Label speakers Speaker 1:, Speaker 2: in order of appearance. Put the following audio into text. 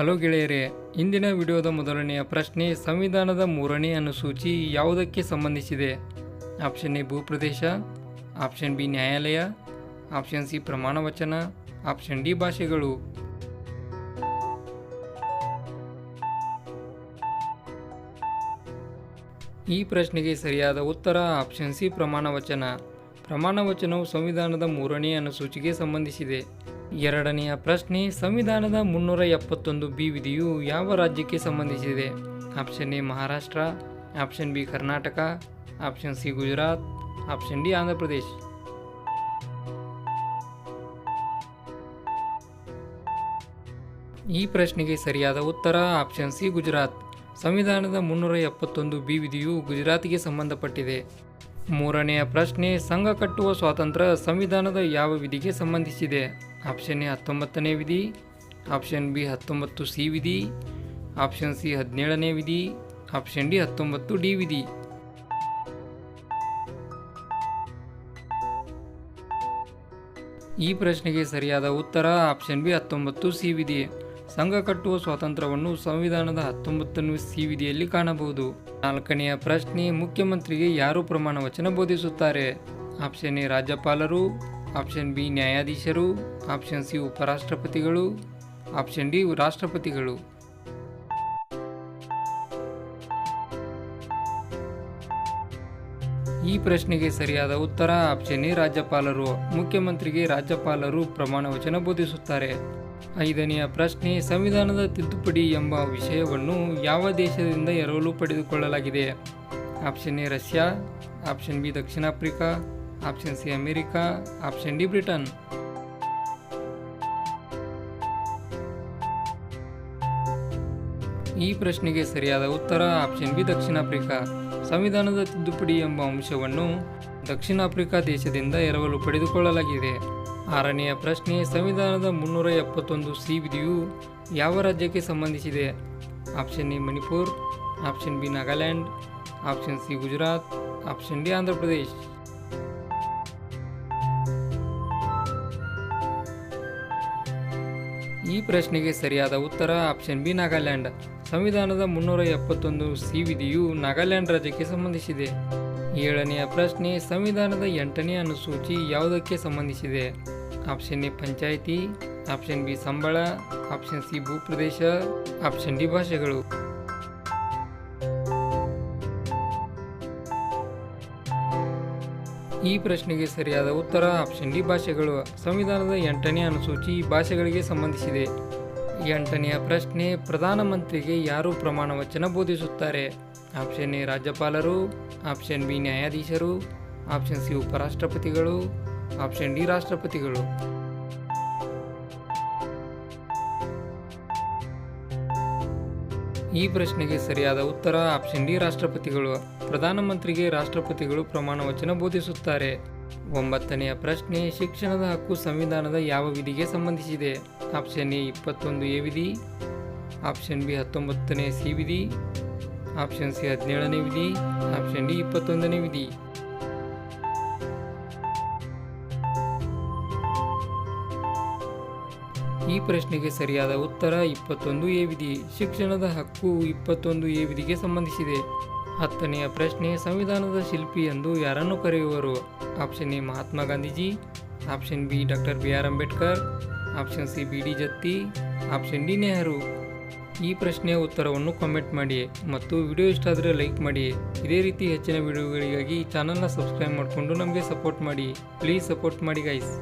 Speaker 1: Hello ಗೆಳೆಯರೇ, ಇಂದಿನ ವಿಡಿಯೋದ ಮೊದಲನೆಯ ಪ್ರಶ್ನೆ, ಸಂವಿಧಾನದ ಮೂರನೇ ಅನುಸೂಚಿ ಯಾವುದಕ್ಕೆ ಸಂಬಂಧಿಸಿದೆ? ಆಪ್ಷನ್ ಎ, ಭೂಪ್ರದೇಶ, ಆಪ್ಷನ್ ಬಿ, ನ್ಯಾಯಾಲಯ, ಆಪ್ಷನ್ ಸಿ, ಪ್ರಮಾಣ ವಚನ, ಆಪ್ಷನ್ ಡಿ, ಭಾಷೆಗಳು. ಈ ಪ್ರಶ್ನೆಗೆ ಸರಿಯಾದ ಉತ್ತರ ಆಪ್ಷನ್ ಸಿ, ಪ್ರಮಾಣ ವಚನ. ಪ್ರಮಾಣ ವಚನವು ಸಂವಿಧಾನದ ಮೂರನೇ ಅನುಸೂಚಿಗೆ ಸಂಬಂಧಿಸಿದೆ. ಎರಡನೆಯ ಪ್ರಶ್ನೆ, ಸಂವಿಧಾನದ ಮುನ್ನೂರ ಎಪ್ಪತ್ತೊಂದು ಬಿ ವಿಧಿಯು ಯಾವ ರಾಜ್ಯಕ್ಕೆ ಸಂಬಂಧಿಸಿದೆ? Option A, Maharashtra. Option B, Karnataka. Option C, Gujarat. Option D Andhra Pradesh ಈ ಪ್ರಶ್ನೆಗೆ ಸರಿಯಾದ ಉತ್ತರ ಆಪ್ಷನ್ ಸಿ, ಗುಜರಾತ್. ಸಂವಿಧಾನದ ಮುನ್ನೂರ ಎಪ್ಪತ್ತೊಂದು ಬಿ ವಿಧಿಯು ಗುಜರಾತ್ಗೆ ಸಂಬಂಧಪಟ್ಟಿದೆ. ಮೂರನೆಯ ಪ್ರಶ್ನೆ, ಸಂಘ ಕಟ್ಟುವ ಸ್ವಾತಂತ್ರ್ಯ ಸಂವಿಧಾನದ ಯಾವ ವಿಧಿಗೆ ಸಂಬಂಧಿಸಿದೆ? ಆಪ್ಷನ್ ಎ ಹತ್ತೊಂಬತ್ತನೇ ವಿಧಿ, ಆಪ್ಷನ್ ಬಿ ಹತ್ತೊಂಬತ್ತು ಸಿ ವಿಧಿ, ಆಪ್ಷನ್ ಸಿ ಹದಿನೇಳನೇ ವಿಧಿ, ಆಪ್ಷನ್ ಡಿ ಹತ್ತೊಂಬತ್ತು ಡಿ ವಿಧಿ. ಈ ಪ್ರಶ್ನೆಗೆ ಸರಿಯಾದ ಉತ್ತರ ಆಪ್ಷನ್ ಬಿ ಹತ್ತೊಂಬತ್ತು ಸಿ ವಿಧಿ. ಸಂಘ ಕಟ್ಟುವ ಸ್ವಾತಂತ್ರ್ಯವನ್ನು ಸಂವಿಧಾನದ ಹತ್ತೊಂಬತ್ತನೇ ಸಿ ವಿಧಿಯಲ್ಲಿ ಕಾಣಬಹುದು. ನಾಲ್ಕನೆಯ ಪ್ರಶ್ನೆ, ಮುಖ್ಯಮಂತ್ರಿಗೆ ಯಾರು ಪ್ರಮಾಣ ವಚನ ಬೋಧಿಸುತ್ತಾರೆ? ಆಪ್ಷನ್ ಎ, ರಾಜ್ಯಪಾಲರು. ಆಪ್ಷನ್ ಬಿ, ನ್ಯಾಯಾಧೀಶರು. ಆಪ್ಷನ್ ಸಿ, ಉಪರಾಷ್ಟ್ರಪತಿಗಳು. ಆಪ್ಷನ್ ಡಿ, ರಾಷ್ಟ್ರಪತಿಗಳು. ಈ ಪ್ರಶ್ನೆಗೆ ಸರಿಯಾದ ಉತ್ತರ ಆಪ್ಷನ್ ಎ, ರಾಜ್ಯಪಾಲರು. ಮುಖ್ಯಮಂತ್ರಿಗೆ ರಾಜ್ಯಪಾಲರು ಪ್ರಮಾಣ ವಚನ ಬೋಧಿಸುತ್ತಾರೆ. ಐದನೆಯ ಪ್ರಶ್ನೆ, ಸಂವಿಧಾನದ ತಿದ್ದುಪಡಿ ಎಂಬ ವಿಷಯವನ್ನು ಯಾವ ದೇಶದಿಂದ ಎರವಲು ಪಡೆದುಕೊಳ್ಳಲಾಗಿದೆ? Option A, Russia. Option B, Dakshina Africa. Option C, America. Option D, Britain. ಈ ಪ್ರಶ್ನೆಗೆ ಸರಿಯಾದ ಉತ್ತರ ಆಪ್ಷನ್ ಬಿ, ದಕ್ಷಿಣ ಆಫ್ರಿಕಾ. ಸಂವಿಧಾನದ ತಿದ್ದುಪಡಿ ಎಂಬ ಅಂಶವನ್ನು ದಕ್ಷಿಣ ಆಫ್ರಿಕಾ ದೇಶದಿಂದ ಎರವಲು ಪಡೆದುಕೊಳ್ಳಲಾಗಿದೆ. ಆರನೆಯ ಪ್ರಶ್ನೆ, ಸಂವಿಧಾನದ ಮುನ್ನೂರ ಎಪ್ಪತ್ತೊಂದು ಸಿ ವಿಧಿಯು ಯಾವ ರಾಜ್ಯಕ್ಕೆ ಸಂಬಂಧಿಸಿದೆ? Option A Manipur, option B Nagaland, option C Gujarat, option D Andhra Pradesh. ಈ ಪ್ರಶ್ನೆಗೆ ಸರಿಯಾದ ಉತ್ತರ ಆಪ್ಷನ್ ಬಿ ನಾಗಾಲ್ಯಾಂಡ್. ಸಂವಿಧಾನದ ಮುನ್ನೂರ ಎಪ್ಪತ್ತೊಂದು ಸಿ ವಿಧಿಯು ನಾಗಾಲ್ಯಾಂಡ್ ರಾಜ್ಯಕ್ಕೆ ಸಂಬಂಧಿಸಿದೆ. ಏಳನೆಯ ಪ್ರಶ್ನೆ, ಸಂವಿಧಾನದ ಎಂಟನೇ ಅನುಸೂಚಿ ಯಾವುದಕ್ಕೆ ಸಂಬಂಧಿಸಿದೆ? ಆಪ್ಷನ್ ಎ ಪಂಚಾಯಿತಿ, ಆಪ್ಷನ್ ಬಿ ಸಂಬಳ, ಆಪ್ಷನ್ ಸಿ ಭೂಪ್ರದೇಶ, ಆಪ್ಷನ್ ಡಿ ಭಾಷೆಗಳು. ಈ ಪ್ರಶ್ನೆಗೆ ಸರಿಯಾದ ಉತ್ತರ ಆಪ್ಷನ್ ಡಿ ಭಾಷೆಗಳು. ಸಂವಿಧಾನದ ಎಂಟನೇ ಅನುಸೂಚಿ ಭಾಷೆಗಳಿಗೆ ಸಂಬಂಧಿಸಿದೆ. ಎಂಟನೆಯ ಪ್ರಶ್ನೆ, ಪ್ರಧಾನಮಂತ್ರಿಗೆ ಯಾರು ಪ್ರಮಾಣ ವಚನ ಬೋಧಿಸುತ್ತಾರೆ? ಆಪ್ಷನ್ ಎ ರಾಜ್ಯಪಾಲರು, ಆಪ್ಷನ್ ಬಿ ನ್ಯಾಯಾಧೀಶರು, ಆಪ್ಷನ್ ಸಿ ಉಪರಾಷ್ಟ್ರಪತಿಗಳು ಆಪ್ಷನ್ ಡಿ, ರಾಷ್ಟ್ರಪತಿಗಳು. ಈ ಪ್ರಶ್ನೆಗೆ ಸರಿಯಾದ ಉತ್ತರ ಆಪ್ಷನ್ ಡಿ, ರಾಷ್ಟ್ರಪತಿಗಳು. ಪ್ರಧಾನಮಂತ್ರಿಗೆ ರಾಷ್ಟ್ರಪತಿಗಳು ಪ್ರಮಾಣ ವಚನ ಬೋಧಿಸುತ್ತಾರೆ. ಒಂಬತ್ತನೆಯ ಪ್ರಶ್ನೆ, ಶಿಕ್ಷಣದ ಹಕ್ಕು ಸಂವಿಧಾನದ ಯಾವ ವಿಧಿಗೆ ಸಂಬಂಧಿಸಿದೆ? ಆಪ್ಷನ್ ಎ, ಇಪ್ಪತ್ತೊಂದು ಎ ವಿಧಿ. ಆಪ್ಷನ್ ಬಿ, ಹತ್ತೊಂಬತ್ತನೇ ಸಿ ವಿಧಿ. ಆಪ್ಷನ್ ಸಿ, ಹದಿನೇಳನೇ ವಿಧಿ. ಆಪ್ಷನ್ ಡಿ, ಇಪ್ಪತ್ತೊಂದನೇ ವಿಧಿ. ಈ ಪ್ರಶ್ನೆಗೆ ಸರಿಯಾದ ಉತ್ತರ ಇಪ್ಪತ್ತೊಂದು ಎ ವಿಧಿ. ಶಿಕ್ಷಣದ ಹಕ್ಕು ಇಪ್ಪತ್ತೊಂದು ಎ ವಿಧಿಗೆ ಸಂಬಂಧಿಸಿದೆ. ಹತ್ತನೆಯ ಪ್ರಶ್ನೆ, ಸಂವಿಧಾನದ ಶಿಲ್ಪಿ ಎಂದು ಯಾರನ್ನು ಕರೆಯುವರು? Option A, Mahatma Gandhiji. Option B doctor B R Ambedkar. Option C, B D Jatti. Option D, Nehru. ಈ ಪ್ರಶ್ನೆಯ ಉತ್ತರವನ್ನು ಕಾಮೆಂಟ್ ಮಾಡಿ ಮತ್ತು ವಿಡಿಯೋ ಇಷ್ಟ ಆದರೆ ಲೈಕ್ ಮಾಡಿ. ಇದೇ ರೀತಿ ಹೆಚ್ಚಿನ ವಿಡಿಯೋಗಳಿಗಾಗಿ ಚಾನಲ್ನ ಸಬ್ಸ್ಕ್ರೈಬ್ ಮಾಡಿಕೊಂಡು ನಮಗೆ ಸಪೋರ್ಟ್ ಮಾಡಿ. ಪ್ಲೀಸ್ ಸಪೋರ್ಟ್ ಮಾಡಿ ಗೈಸ್